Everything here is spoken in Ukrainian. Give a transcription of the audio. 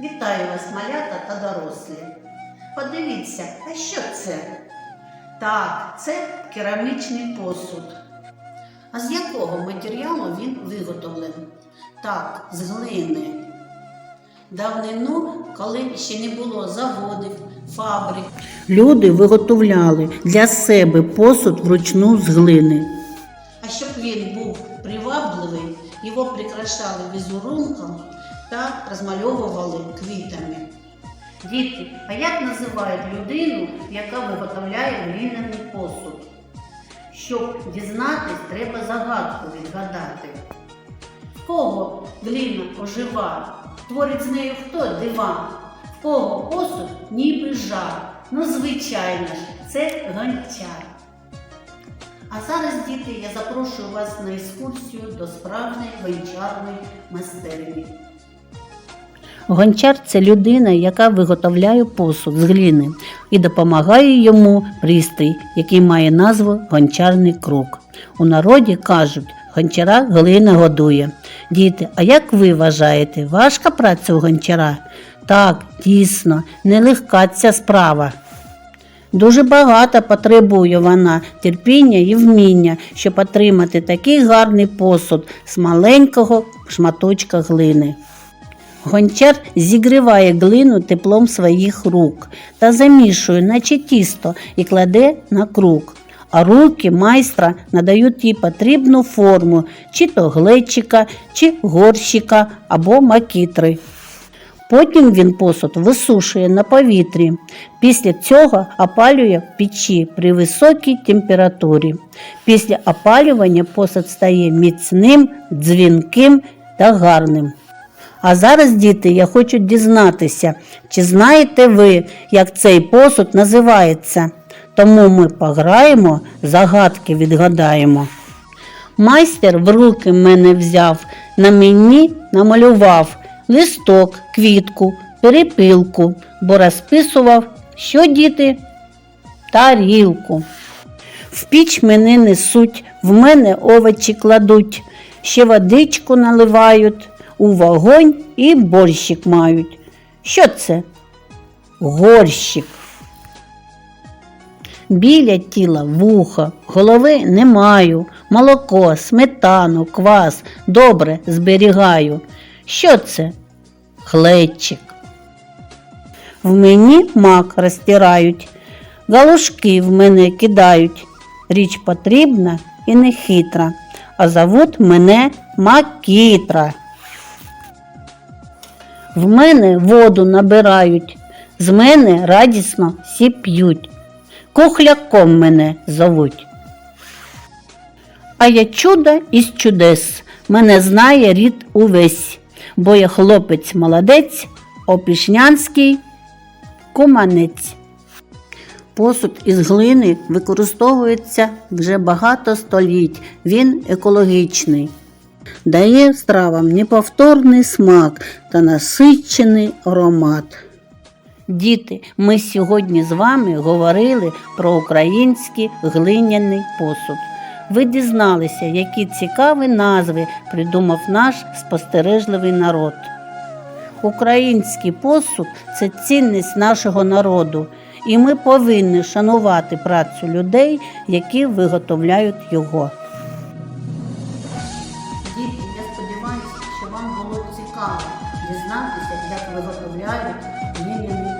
Вітаю вас, малята та дорослі. Подивіться, а що це? Так, це керамічний посуд. А з якого матеріалу він виготовлений? Так, з глини. Давнину, коли ще не було заводів, фабрик, люди виготовляли для себе посуд вручну з глини. А щоб він був привабливий, його прикрашали візерунком та розмальовували квітами. Діти, а як називають людину, яка виготовляє глиняний посуд? Щоб дізнатись, треба загадку відгадати. В кого глина ожива? Творить з нею хто дива? В кого посуд ніби жар? Ну, звичайно ж, це гончар. А зараз, діти, я запрошую вас на екскурсію до справжньої гончарної майстерні. Гончар це людина, яка виготовляє посуд з глини і допомагає йому пристрій, який має назву гончарний круг. У народі кажуть, гончара глина годує. Діти, а як ви вважаєте, важка праця у гончара? Так, дійсно, нелегка ця справа. Дуже багато потребує вона терпіння і вміння, щоб отримати такий гарний посуд з маленького шматочка глини. Гончар зігріває глину теплом своїх рук та замішує, наче тісто, і кладе на круг. А руки майстра надають їй потрібну форму, чи то глечика, чи горщика або макітри. Потім він посуд висушує на повітрі. Після цього опалює в печі при високій температурі. Після опалювання посуд стає міцним, дзвінким та гарним. А зараз, діти, я хочу дізнатися, чи знаєте ви, як цей посуд називається? Тому ми пограємо, загадки відгадаємо. Майстер в руки мене взяв, на мені намалював листок, квітку, перепилку, бо розписував, що діти? Тарілку. В піч мене несуть, в мене овочі кладуть, ще водичку наливають, у вогонь і борщик мають. Що це? Горщик. Біля тіла вуха, голови не маю, молоко, сметану, квас добре зберігаю. Що це? Глечик. В мені мак розтирають, галушки в мене кидають. Річ потрібна і не хитра, а зовут мене Макітра. В мене воду набирають, з мене радісно всі п'ють. Кухляком мене зовуть. А я чудо із чудес, мене знає рід увесь, бо я хлопець молодець, опішнянський куманець. Посуд із глини використовується вже багато століть. Він екологічний. Дає стравам неповторний смак та насичений аромат. Діти, ми сьогодні з вами говорили про український глиняний посуд. Ви дізналися, які цікаві назви придумав наш спостережливий народ. Український посуд це цінність нашого народу, і ми повинні шанувати працю людей, які виготовляють його. Дізнатися, як виготовляють глиняний посуд.